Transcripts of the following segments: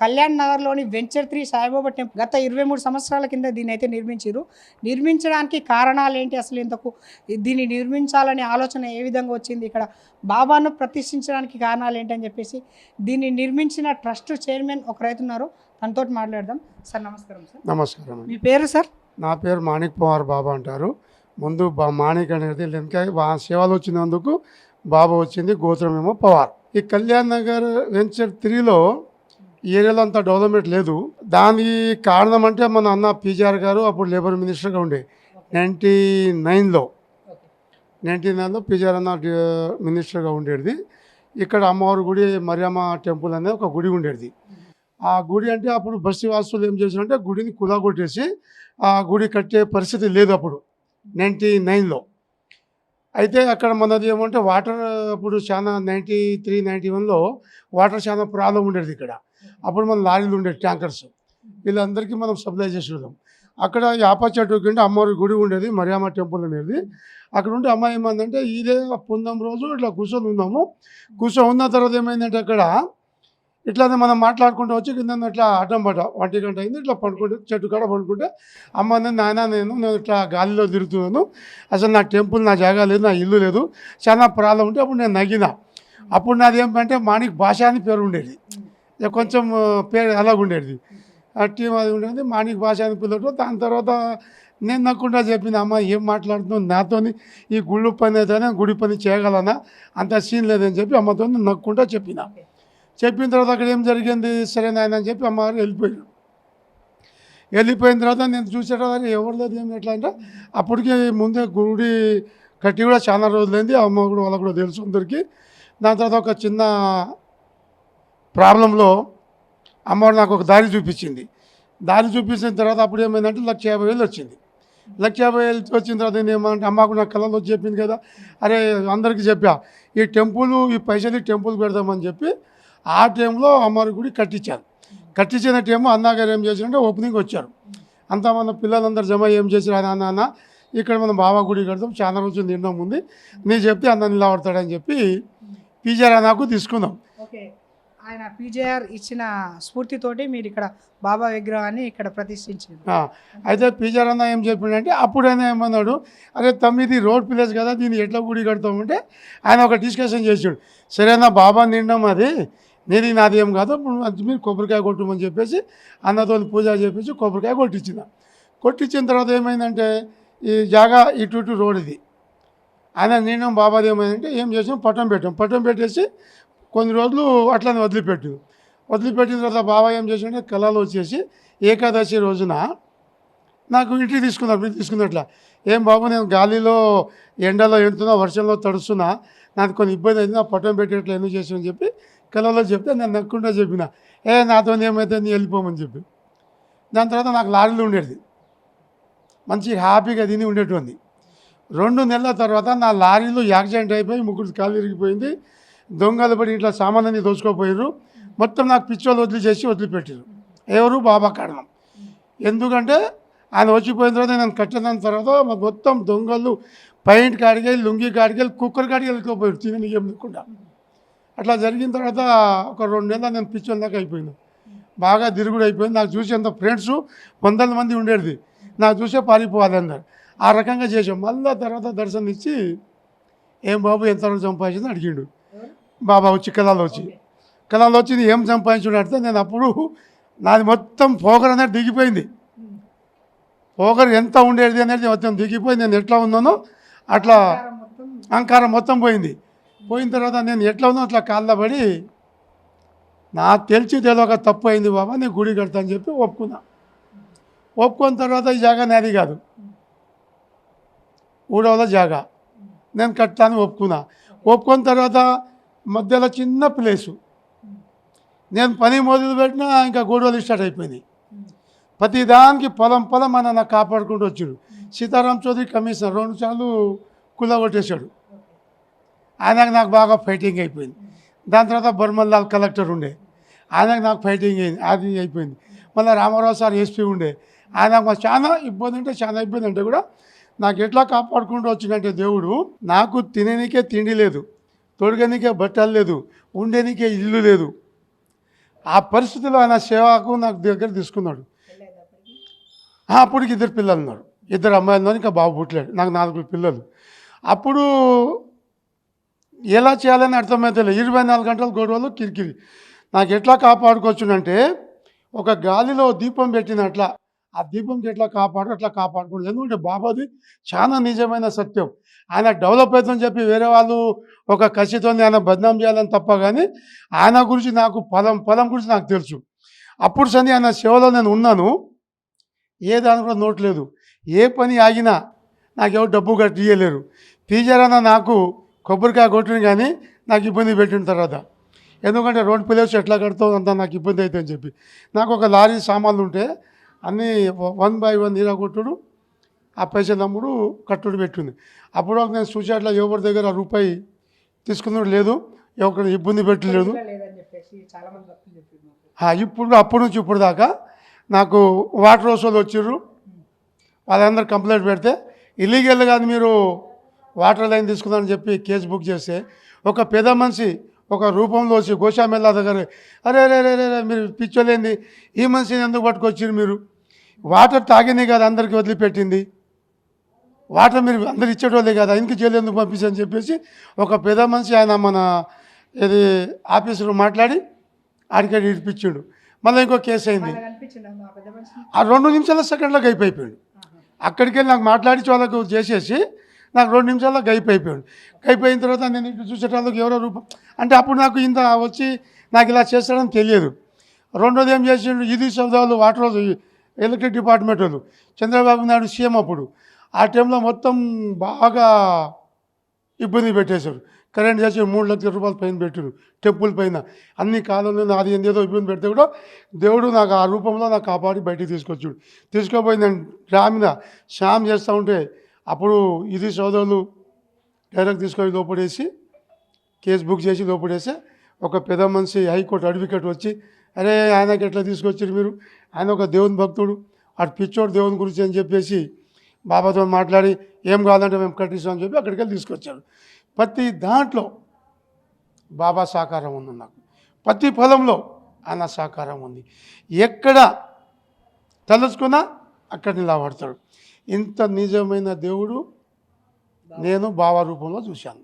కళ్యాణ్ నగర్లోని venture three Saibaba temple గత ఇరవై మూడు సంవత్సరాల కింద దీన్ని అయితే నిర్మించారు నిర్మించడానికి కారణాలు ఏంటి అసలు ఇంతకు? దీన్ని నిర్మించాలనే ఆలోచన ఏ విధంగా వచ్చింది? ఇక్కడ బాబాను ప్రతిష్ఠించడానికి కారణాలు ఏంటని చెప్పేసి దీన్ని నిర్మించిన ట్రస్ట్ చైర్మన్ ఒక రైతు ఉన్నారు. తనతో మాట్లాడదాం. సార్ నమస్కారం సార్. నమస్కారం మీ పేరు సార్? నా పేరు మాణిక్ పవార్ బాబా అంటారు. ముందు బా మాణిక్ అనేది వెనక సేవలు వచ్చినందుకు బాబా వచ్చింది గోత్రం ఏమో పవార్. ఈ కళ్యాణ్ నగర్ వెంచర్ త్రీలో ఈ ఏరియాలో అంత డెవలప్మెంట్ లేదు. దానికి కారణం అంటే మన అన్న పీజీఆర్ గారు అప్పుడు లేబర్ మినిస్టర్గా ఉండే. నైంటీ నైన్లో. నైంటీ నైన్లో పీజీఆర్ అన్న మినిస్టర్గా ఉండేది. ఇక్కడ అమ్మవారి గుడి మరియమ్మ టెంపుల్ అనేది ఒక గుడి ఉండేది. ఆ గుడి అంటే అప్పుడు బస్తీ వాసులు ఏం చేశారంటే గుడిని కులాగొట్టేసి ఆ గుడి కట్టే పరిస్థితి లేదు అప్పుడు. నైంటీ నైన్లో. అయితే అక్కడ మనది ఏమంటే వాటర్ అప్పుడు చాలా నైంటీ త్రీ నైంటీ వన్లో వాటర్ చాలా ప్రాబ్లం ఉండేది ఇక్కడ. అప్పుడు మన లారీలు ఉండే ట్యాంకర్స్. వీళ్ళందరికీ మనం సప్లై చేసేవాళ్ళం అక్కడ యాప చెట్టు కింద అమ్మవారి గుడి ఉండేది మరియమ్మ టెంపుల్ అనేది. అక్కడ ఉంటే అమ్మాయి ఏమందంటే ఇదే పొందం రోజు ఇట్లా కూర్చొని ఉన్నాము. కూర్చొని ఉన్న తర్వాత ఏమైందంటే అక్కడ ఇట్లానే మనం మాట్లాడుకుంటూ వచ్చి కింద ఇట్లా అడ్డం పడ్డ ఒంటి గంట అయింది ఇట్లా పండుకుంటే చెట్టు కాడ పండుకుంటే అమ్మ నేను నాయన నేను నేను ఇట్లా గాలిలో తిరుగుతున్నాను. అసలు నా టెంపుల్ నా జాగా లేదు నా ఇల్లు లేదు. చాలా ప్రాబ్లం ఉంటే అప్పుడు నేను నగిన. అప్పుడు నాది ఏమంటే మాణిక్ భాష అని పేరు ఉండేది. కొంచెం పేరు అలాగుండేది ఆ టీం అది ఉండేది. మాణిక్ భాష అని పిల్లడు దాని తర్వాత నేను నక్కుండా చెప్పిన అమ్మ ఏం మాట్లాడుతున్నావు? నాతోని ఈ గుళ్ళు పని అయితేనే గుడి పని చేయగలనా? అంత సీన్ లేదని చెప్పి అమ్మతో నక్కుండా చెప్పిన. చెప్పిన తర్వాత అక్కడ ఏం జరిగింది? సరే నాయన అని చెప్పి అమ్మగారు వెళ్ళిపోయారు. వెళ్ళిపోయిన తర్వాత నేను చూసేటప్పుడు ఎవరు లేదు ఏం ఎట్లా అంటే అప్పటికి ముందే గుడి కట్టి కూడా చాలా రోజులైంది. ఆ అమ్మ కూడా వాళ్ళకు కూడా తెలుసు అందరికీ. దాని తర్వాత ఒక చిన్న ప్రాబ్లంలో అమ్మవారు నాకు ఒక దారి చూపించింది. దారి చూపించిన తర్వాత అప్పుడు ఏమైందంటే లక్ష యాభై వేలు వచ్చింది. లక్ష యాభై వేలు వచ్చిన తర్వాత నేను ఏమంటే అమ్మకు నాకు కళలో చెప్పింది కదా అరే అందరికీ చెప్పా ఈ టెంపుల్ ఈ పైసలు టెంపుల్ పెడదామని చెప్పి ఆ టైంలో అమ్మవారి గుడి కట్టించాను కట్టించిన టైము అన్నగారు ఏం చేశారంటే ఓపెనింగ్ వచ్చారు. అంతా మన పిల్లలందరూ జమ ఏం చేశారు? నాన్న అన్న ఇక్కడ మనం బాబా గుడి కడతాం చాలా రోజులు నిండం ఉంది నీ చెప్తే అన్న నిలబడతాడని చెప్పి పీజారా నాకు తీసుకుందాం ఆయన పీజేఆర్ ఇచ్చిన స్ఫూర్తితోటి మీరు ఇక్కడ బాబా విగ్రహాన్ని ఇక్కడ ప్రతిష్ఠించారు. అయితే పీజేఆర్ అన్న ఏం చెప్పిండంటే అప్పుడైనా ఏమన్నాడు అరే తమ్మిది రోడ్ ప్లేస్ కదా దీన్ని ఎట్లా గుడి కడతామంటే ఆయన ఒక డిస్కషన్ చేసాడు సరేనా బాబా నిండం అది నేను నాది ఏం కాదు మీరు కొబ్బరికాయ కొట్టమని చెప్పేసి అన్నతో పూజ చేపించి కొబ్బరికాయ కొట్టించిన. కొట్టించిన తర్వాత ఏమైందంటే ఈ జాగా ఇటు ఇటు రోడ్ ఇది. ఆయన నిండం బాబాది ఏమైందంటే ఏం చేసాం పట్టం పెట్టాం. పట్టం పెట్టేసి కొన్ని రోజులు అట్లానే వదిలిపెట్టు. వదిలిపెట్టిన తర్వాత బాబా ఏం చేసిండే? కళలు వచ్చేసి ఏకాదశి రోజున నాకు ఇంటికి తీసుకున్నారు ఇంటికి తీసుకున్నట్ల. ఏం బాబు నేను గాలిలో ఎండలో ఎండుతున్నా వర్షంలో తడుస్తున్నా నాకు కొన్ని ఇబ్బంది అయింది నా పట్టం పెట్టేట్లు ఎందుకు చేసామని చెప్పి కళలో చెప్తే నేను నక్కుండా చెప్పిన. ఏ నాతో ఏమైతే నీ వెళ్ళిపోమని చెప్పి. దాని తర్వాత నాకు లారీలు ఉండేది మంచి హ్యాపీగా తిని ఉండేటువంటి రెండు నెలల తర్వాత నా లారీలో యాక్సిడెంట్ అయిపోయి ముగ్గురు కాలు విరిగిపోయింది. దొంగలు పడి ఇట్లా సామాన్యాన్ని దోచుకోపోయారు మొత్తం నాకు పిచ్చోళ్ళు వదిలి చేసి వదిలిపెట్టారు ఎవరు బాబా కారణం. ఎందుకంటే ఆయన వచ్చిపోయిన తర్వాత నేను కట్టిన తర్వాత మాకు మొత్తం దొంగలు పైంట్ కాడికి వెళ్ళి లుంగి కాడికి వెళ్ళి కుక్కర్ కాడికి వెళ్ళిపోయారు తినని ఏం లేకుండా. అట్లా జరిగిన తర్వాత ఒక రెండు నెలలు నేను పిచ్చోళ్ళ దాకా అయిపోయింది. బాగా తిరుగుడు అయిపోయింది. నాకు చూసేంత ఫ్రెండ్స్ వందల మంది ఉండేది. నాకు చూసే పారిపోవాలి అన్నారు. ఆ రకంగా చేసాం మళ్ళీ తర్వాత దర్శనం ఇచ్చి ఏం బాబు ఎంత సంపాదించింది? అడిగిండు. బాబా వచ్చి కళలో వచ్చి. కళలో వచ్చి ఏం సంపాదించుడు అంటే నేను అప్పుడు నాది మొత్తం పోగర్ అనేది దిగిపోయింది. పోగర్ ఎంత ఉండేది అనేది మొత్తం దిగిపోయి నేను ఎట్లా ఉన్నానో అట్లా అహంకారం మొత్తం పోయింది. పోయిన తర్వాత నేను ఎట్లా ఉన్నా అట్లా కాళ్ళ పడి నాకు తెలిసి తెలియక తప్పు అయింది బాబా నేను గుడి కడతా అని చెప్పి ఒప్పుకున్నా. ఒప్పుకున్న తర్వాత ఈ జాగా నాది కాదు. ఊడవల జాగా. నేను కట్టాను ఒప్పుకున్నా. ఒప్పుకున్న తర్వాత మధ్యలో చిన్న ప్లేసు. నేను పని మొదలు పెట్టినా ఇంకా గొడవలు స్టార్ట్ అయిపోయింది ప్రతి దానికి పొలం పొలం మన నాకు కాపాడుకుంటూ వచ్చాడు. సీతారాం చౌదరి కమిషనర్ రెండు సార్లు కుల్లగొట్టేశాడు ఆయనకు నాకు బాగా ఫైటింగ్ అయిపోయింది. దాని తర్వాత బర్మల్ లాల్ కలెక్టర్ ఉండే. ఆయనకు నాకు ఫైటింగ్ అయింది. అది అయిపోయింది. మళ్ళీ రామారావు సార్ ఎస్పీ ఉండే. ఆయనకు మాకు చాలా ఇబ్బంది ఉంటే చాలా ఇబ్బంది ఉంటే కూడా నాకు ఎట్లా కాపాడుకుంటూ వచ్చిందంటే దేవుడు నాకు తిననికే తిండి లేదు. తొడగనికే బట్టలు లేదు ఉండేనికే ఇల్లు లేదు. ఆ పరిస్థితిలో ఆయన సేవకు నాకు దగ్గర తీసుకున్నాడు. అప్పటికి ఇద్దరు పిల్లలు ఉన్నారు. ఇద్దరు అమ్మాయిలు ఉన్నారు ఇంకా బాబు పుట్టలేడు. నాకు నాలుగు పిల్లలు. అప్పుడు ఎలా చేయాలని అర్థమైతే ఇరవై నాలుగు గంటల గొడవలు కిరికిరి. నాకు ఎట్లా కాపాడుకోవచ్చునంటే ఒక గాలిలో దీపం పెట్టినట్లా ఆ దీపంకి ఎట్లా కాపాడు అట్లా కాపాడుకోండి. ఎందుకంటే బాబాది చాలా నిజమైన సత్యం. ఆయన డెవలప్ అవుతుందని చెప్పి వేరే వాళ్ళు ఒక కసితో ఆయన బదనాం చేయాలని తప్ప కానీ ఆయన గురించి నాకు పొలం పొలం గురించి నాకు తెలుసు. అప్పుడు సని ఆయన సేవలో నేను ఉన్నాను. ఏ దాని కూడా నోట్ లేదు. ఏ పని ఆగినా నాకు ఎవరు డబ్బు కట్టి ఇయ్యలేరు. టీచర్ నాకు కొబ్బరికాయ కొట్టిన కానీ నాకు ఇబ్బంది పెట్టిన తర్వాత. ఎందుకంటే రోడ్ ప్లేస్ ఎట్లా కడతావు అంత నాకు ఇబ్బంది అవుతుంది అని చెప్పి. నాకు ఒక లారీ సామాన్లు ఉంటే అన్నీ వన్ బై వన్ ఇలా కొట్టుడు ఆ పైసలు నమ్ముడు కట్టుడు పెట్టింది అప్పుడు ఒక నేను చూసి అట్లా ఎవరి దగ్గర రూపాయి తీసుకున్నాడు లేదు ఎవరికి ఇబ్బంది పెట్టలేదు. ఇప్పుడు అప్పటి నుంచి ఇప్పుడు దాకా నాకు వాటర్ హౌస్ వచ్చిర్రు. వాళ్ళందరూ కంప్లైంట్ పెడితే ఇల్లీగల్ కాదు మీరు వాటర్ లైన్ తీసుకుందామని చెప్పి కేసు బుక్ చేస్తే ఒక పెద్ద మనిషి ఒక రూపంలో వచ్చి గోషామెల్లా దగ్గర అరే అరే అరే అరే మీరు పిచ్చోలేంది ఈ మనిషిని ఎందుకు పట్టుకొచ్చారు మీరు? వాటర్ తాగింది కదా అందరికీ వదిలిపెట్టింది. వాటర్ మీరు అందరు ఇచ్చేటోళ్ళే కదా ఇంక జైలు ఎందుకు పంపించని చెప్పేసి ఒక పెద్ద మనిషి ఆయన మన ఇది ఆఫీసులో మాట్లాడి ఆడికాడి ఇడిపించాడు. మళ్ళీ ఇంకో కేసు అయింది. ఆ రెండు నిమిషాల సెకండ్లకు అయిపోయాడు. అక్కడికి వెళ్ళి నాకు మాట్లాడించి వాళ్ళకు చేసేసి నాకు రెండు నిమిషాల్లో గైప్ అయిపోయాడు. గైప్ అయిన తర్వాత నేను ఇటు చూసేటాలకు ఎవరో రూపం అంటే అప్పుడు నాకు ఇంత వచ్చి నాకు ఇలా చేస్తాడని తెలియదు. రెండోది ఏం చేసిండు ఇది శబ్దాలు వాటర్ ఎలక్ట్రిక్ డిపార్ట్మెంట్ వాళ్ళు. చంద్రబాబు నాయుడు సీఎం అప్పుడు. ఆ టైంలో మొత్తం బాగా ఇబ్బంది పెట్టేశారు. కరెంట్ చేసి మూడు లక్షల రూపాయలు పైన పెట్టారు టెంపుల్ పైన. అన్ని కాలంలో నాది ఏదో ఇబ్బంది పెడితే కూడా దేవుడు నాకు ఆ రూపంలో నాకు కాపాడి బయటికి తీసుకొచ్చాడు. తీసుకుపోయి నేను గ్రామీణ శ్యామ్ చేస్తూ ఉంటే అప్పుడు ఇది సోదరులు డైరెక్ట్ తీసుకొని లోపడేసి కేసు బుక్ చేసి లోపడేసి ఒక పెద్ద మనిషి హైకోర్టు అడ్వకేట్ వచ్చి అరే ఆయనకి ఎట్లా తీసుకొచ్చారు మీరు? ఆయన ఒక దేవుని భక్తుడు. అటు పిచ్చోడు దేవుని గురించి అని చెప్పేసి బాబాతో మాట్లాడి ఏం కావాలంటే మేము కట్టిస్తామని చెప్పి అక్కడికి వెళ్ళి తీసుకొచ్చారు ప్రతి దాంట్లో బాబా సహకారం ఉంది నాకు. ప్రతి పొలంలో ఆయన సహకారం ఉంది. ఎక్కడ తలుచుకున్నా అక్కడ నిలబడతాడు. ఇంత నిజమైన దేవుడు నేను బాబా రూపంలో చూశాను.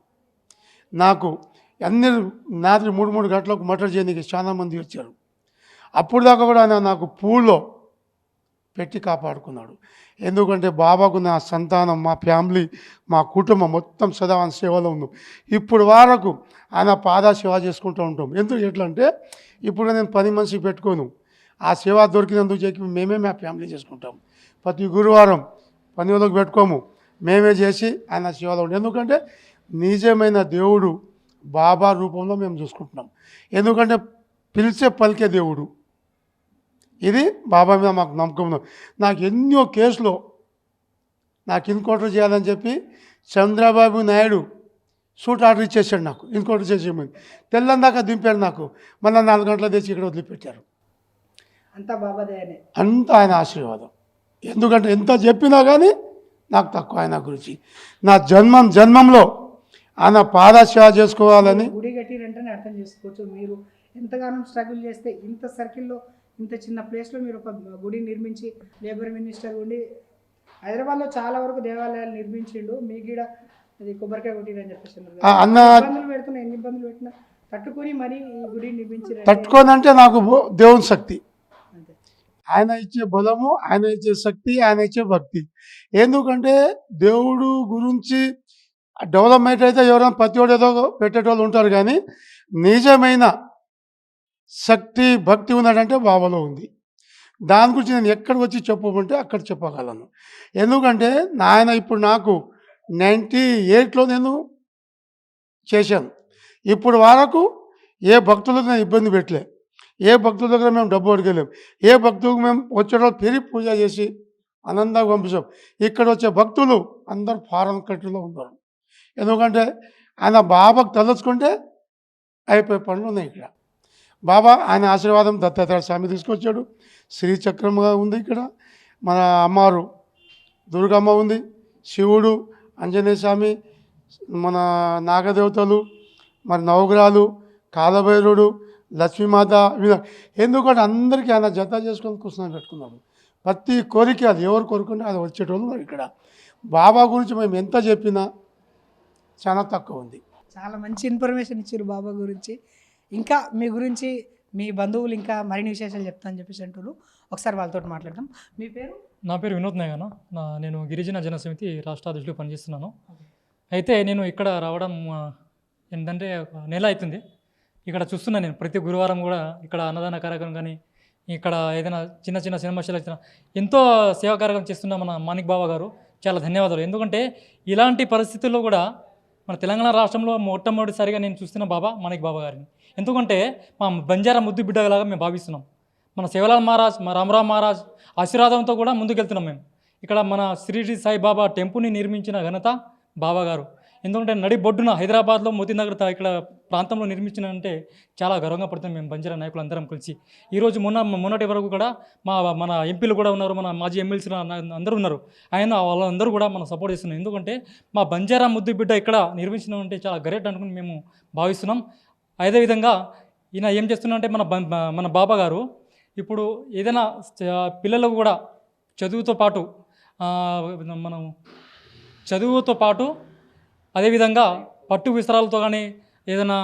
నాకు అన్ని రాత్రి మూడు మూడు గంటలకు మటర్ చేయడానికి చాలా మంది వచ్చారు. అప్పుడు దాకా కూడా ఆయన నాకు పూల్లో పెట్టి కాపాడుకున్నాడు. ఎందుకంటే బాబాకు నా సంతానం మా ఫ్యామిలీ మా కుటుంబం మొత్తం సదా ఆయన సేవలో ఉన్నాం ఇప్పుడు వరకు ఆయన పాద సేవ చేసుకుంటూ ఉంటాం. ఎందుకు ఎట్లా అంటే ఇప్పుడు నేను పని మనిషి పెట్టుకోను. ఆ సేవ దొరికినందుకు చెప్పి మేమే మా ఫ్యామిలీ చేసుకుంటాం. ప్రతి గురువారం పని వాళ్ళకి పెట్టుకోము. మేమే చేసి ఆయన సేవలో ఉంటాం ఎందుకంటే నిజమైన దేవుడు బాబా రూపంలో మేము చూసుకుంటున్నాం. ఎందుకంటే పిలిచే పలికే దేవుడు. ఇది బాబా మీద మాకు నమ్మకం ఉంది. నాకు ఎన్నో కేసులో నాకు ఇన్కౌంటర్ చేయాలని చెప్పి చంద్రబాబు నాయుడు సూట్ ఆర్డర్ ఇచ్చేసాడు నాకు ఇన్కౌంటర్ చేసేయమని తెల్లని దాకా దింపాడు నాకు మళ్ళీ నాలుగు గంటల తెచ్చి ఇక్కడ వదిలిపెట్టారు. అంతా బాబాదయనే అంత ఆయన ఆశీర్వాదం. ఎందుకంటే ఎంత చెప్పినా కానీ నాకు తక్కువ ఆయన గురించి. నా జన్మం జన్మంలో ఆయన పాదసేవ చేసుకోవాలని గుడి కట్టిరంటేనే అర్థం చేసుకోవచ్చు మీరు. ఎంతగానో స్ట్రగుల్ చేస్తే ఇంత సర్కిల్లో ఇంత చిన్న ప్లేస్లో మీరు ఒక గుడి నిర్మించి లేబర్ మినిస్టర్ ఉండి హైదరాబాద్లో చాలా వరకు దేవాలయాలు నిర్మించిండు. మీ గీడ అది కొబ్బరికాయ చెప్పేసి కదా. ఆ అన్న ఇబ్బందులు పెడుతున్నా ఎన్ని ఇబ్బందులు పెట్టినా తట్టుకొని మరీ ఈ గుడి నిర్మించారు తట్టుకోనంటే నాకు బో- దేవుని శక్తి. ఆయన ఇచ్చే బలము ఆయన ఇచ్చే శక్తి ఆయన ఇచ్చే భక్తి. ఎందుకంటే దేవుడు గురించి డెవలప్మెంట్ అయితే ఎవరైనా ప్రతి ఏదో పెట్టేటోళ్ళు ఉంటారు కానీ నిజమైన శక్తి భక్తి ఉన్నాడంటే బాబాలో ఉంది. దాని గురించి నేను ఎక్కడ వచ్చి చెప్పమంటే అక్కడ చెప్పగలను. ఎందుకంటే నాయన ఇప్పుడు నాకు నైంటీ ఎయిట్లో నేను చేశాను. ఇప్పుడు వరకు ఏ భక్తులకు నేను ఇబ్బంది పెట్టలే. ఏ భక్తుల దగ్గర మేము డబ్బు అడగలేం. ఏ భక్తులకు మేము వచ్చేటప్పుడు పెరిగి పూజ చేసి ఆనందంగా పంపించాం. ఇక్కడ వచ్చే భక్తులు అందరూ ఫారెన్ కంట్రీలో ఉన్నారు. ఎందుకంటే ఆయన బాబాకు తలుచుకుంటే అయిపోయే పనులు ఉన్నాయి ఇక్కడ. బాబా ఆయన ఆశీర్వాదం దత్తాత్రేయ స్వామి తీసుకొచ్చాడు. శ్రీచక్రంగా ఉంది ఇక్కడ. మన అమ్మారు దుర్గమ్మ ఉంది. శివుడు ఆంజనేయ స్వామి మన నాగదేవతలు మరి నవగ్రహాలు కాలభైరుడు లక్ష్మీమాత ఎందుకంటే అందరికీ ఆయన జత చేసుకొని కృష్ణ పెట్టుకున్నాడు. ప్రతి కోరిక అది ఎవరు కోరుకుంటే అది వచ్చేటోళ్ళు మరి ఇక్కడ. బాబా గురించి మేము ఎంత చెప్పినా చాలా తక్కువ ఉంది. చాలా మంచి ఇన్ఫర్మేషన్ ఇచ్చారు బాబా గురించి. ఇంకా మీ గురించి మీ బంధువులు ఇంకా మరిన్ని విశేషాలు చెప్తా అని చెప్పేసి అంటారు ఒకసారి వాళ్ళతో మాట్లాడదాం. మీ పేరు? నా పేరు వినోద్ నాయగన నా నేను గిరిజన జనసమితి రాష్ట్ర అధ్యక్షులు పనిచేస్తున్నాను. అయితే నేను ఇక్కడ రావడం ఏంటంటే ఒక నెల అవుతుంది. ఇక్కడ చూస్తున్నా నేను. ప్రతి గురువారం కూడా ఇక్కడ అన్నదాన కార్యక్రమం కానీ ఇక్కడ ఏదైనా చిన్న చిన్న సమస్యలు వచ్చినా ఎంతో సేవా కార్యక్రమం చేస్తున్న మన మాణిక్ బాబా గారు. చాలా ధన్యవాదాలు. ఎందుకంటే ఇలాంటి పరిస్థితుల్లో కూడా మన తెలంగాణ రాష్ట్రంలో మొట్టమొదటిసారిగా నేను చూస్తున్న బాబా మాణిక్ బాబా గారిని. ఎందుకంటే మా బంజారా ముద్దు బిడ్డలాగా మేము భావిస్తున్నాం. మన శివలాల్ మహారాజ్ మా రామరావు మహారాజ్ ఆశీర్వాదంతో కూడా ముందుకెళ్తున్నాం మేము. ఇక్కడ మన శ్రీ సాయిబాబా టెంపుల్ని నిర్మించిన ఘనత బాబాగారు ఎందుకంటే నడి బొడ్డున హైదరాబాద్లో మోతీనగర్ ఇక్కడ ప్రాంతంలో నిర్మించినంటే చాలా గర్వంగా పడుతుంది మేము బంజారా నాయకులు అందరం కలిసి ఈరోజు మొన్న మొన్నటి వరకు కూడా మా మన ఎంపీలు కూడా ఉన్నారు మన మాజీ ఎమ్మెల్సీ అందరూ ఉన్నారు. ఆయన వాళ్ళందరూ కూడా మనం సపోర్ట్ చేస్తున్నాం ఎందుకంటే మా బంజారా ముద్దు బిడ్డ ఇక్కడ నిర్మించడం అంటే చాలా గ్రేట్ అనుకుని మేము భావిస్తున్నాం. అదేవిధంగా ఈయన ఏం చేస్తున్నాడంటే మన బం- మన బాబా గారు ఇప్పుడు ఏదైనా పిల్లలకు కూడా చదువుతో పాటు మనం చదువుతో పాటు అదేవిధంగా పట్టు విసరాలతో కానీ ఏదైనా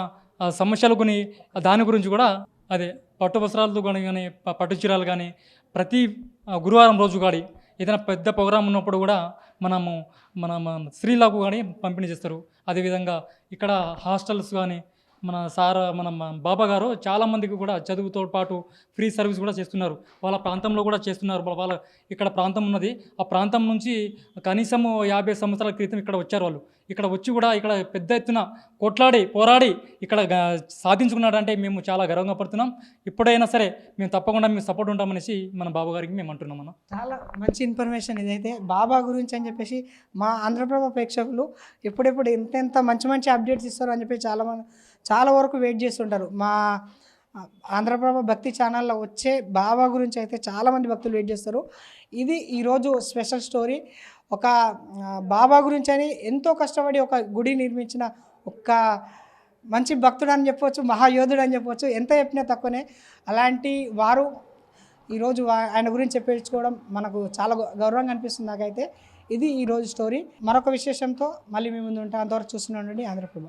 సమస్యలు కొని దాని గురించి కూడా అదే పట్టు వస్త్రాలతో కానీ కానీ పట్టు చీరలు కానీ ప్రతి గురువారం రోజు కానీ ఏదైనా పెద్ద ప్రోగ్రాం ఉన్నప్పుడు కూడా మనము మన స్త్రీలకు కానీ పంపిణీ చేస్తారు. అదేవిధంగా ఇక్కడ హాస్టల్స్ కానీ మన సార్ మన బాబా గారు చాలామందికి కూడా చదువుతో పాటు ఫ్రీ సర్వీస్ కూడా చేస్తున్నారు. వాళ్ళ ప్రాంతంలో కూడా చేస్తున్నారు. వాళ్ళ- వాళ్ళ ఇక్కడ ప్రాంతం ఉన్నది. ఆ ప్రాంతం నుంచి కనీసం యాభై సంవత్సరాల క్రితం ఇక్కడ వచ్చారు వాళ్ళు. ఇక్కడ వచ్చి కూడా ఇక్కడ పెద్ద ఎత్తున కొట్లాడి పోరాడి ఇక్కడ సాధించుకున్నాడంటే మేము చాలా గర్వంగా పడుతున్నాం. ఇప్పుడైనా సరే మేము తప్పకుండా మేము సపోర్ట్ ఉంటామనేసి మన బాబా గారికి మేము అంటున్నాం అన్న. చాలా మంచి ఇన్ఫర్మేషన్ ఇదైతే. బాబా గురించి అని చెప్పేసి మా ఆంధ్రప్రభ ప్రేక్షకులు ఎప్పుడెప్పుడు ఎంతెంత మంచి మంచి అప్డేట్స్ ఇస్తారు అని చెప్పి చాలా మంది చాలా వరకు వెయిట్ చేస్తుంటారు. మా ఆంధ్రప్రభ భక్తి ఛానల్లో వచ్చే బాబా గురించి అయితే చాలామంది భక్తులు వెయిట్ చేస్తారు. ఇది ఈరోజు స్పెషల్ స్టోరీ. ఒక బాబా గురించి అని ఎంతో కష్టపడి ఒక గుడి నిర్మించిన ఒక్క మంచి భక్తుడు అని చెప్పవచ్చు మహాయోధుడు అని చెప్పవచ్చు ఎంత చెప్పినా తక్కువనే. అలాంటి వారు ఈరోజు వా- ఆయన గురించి చెప్పించుకోవడం మనకు చాలా గౌ- గౌరవంగా అనిపిస్తుంది నాకైతే. ఇది ఈరోజు స్టోరీ. మరొక విశేషంతో మళ్ళీ మీ ముందు ఉంటా. అంతవరకు చూస్తూనే ఉండండి ఆంధ్రప్రభ